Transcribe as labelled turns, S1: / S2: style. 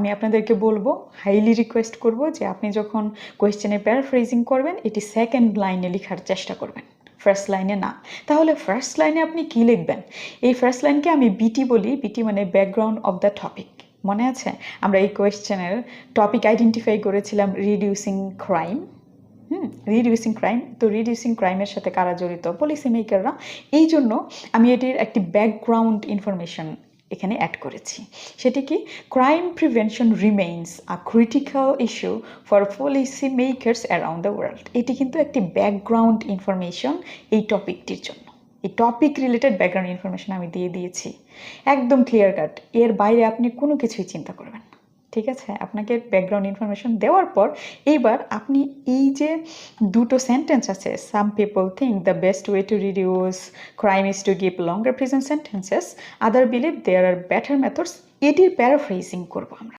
S1: আমি আপনাদেরকে বলব হাইলি রিকোয়েস্ট করব যে আপনি যখন কোয়েশ্চেনে প্যারাফ্রেজিং করবেন, এটি সেকেন্ড লাইনে লেখার চেষ্টা করবেন। ফার্স্ট লাইনে না। তাহলে ফার্স্ট লাইনে আপনি কি লিখবেন? এই ফার্স্ট লাইনকে আমি বিটি বলি। বিটি মানে ব্যাকগ্রাউন্ড অফ দ্য টপিক মনে আছে? আমরা এই কোয়েশ্চেনের টপিক আইডেন্টিফাই করেছিলাম reducing crime hmm reducing crime তো রিডিউসিং ক্রাইমের সাথে কারা জড়িত? পলিসি মেকাররা এই জন্য আমি এটির একটি ব্যাকগ্রাউন্ড ইনফরমেশন এখানে অ্যাড করেছি। সেটি কি? Crime prevention remains a critical issue for policy makers around the world এটি কিন্তু একটি ব্যাকগ্রাউন্ড ইনফরমেশন এই টপিকটির জন্য। এই টপিক রিলেটেড ব্যাকগ্রাউন্ড ইনফরমেশন আমি দিয়ে দিয়েছি। একদম ক্লিয়ার কাট এর বাইরে আপনি কোনো কিছুই চিন্তা করবেন ঠিক আছে? আপনাকে ব্যাকগ্রাউন্ড ইনফরমেশন দেওয়ার পর এইবার আপনি এই যে দুটো সেন্টেন্স আছে some people think the best way to reduce crime is to give longer present sentences other believe there are better methods এটির প্যারাফ্রেজিং করব আমরা।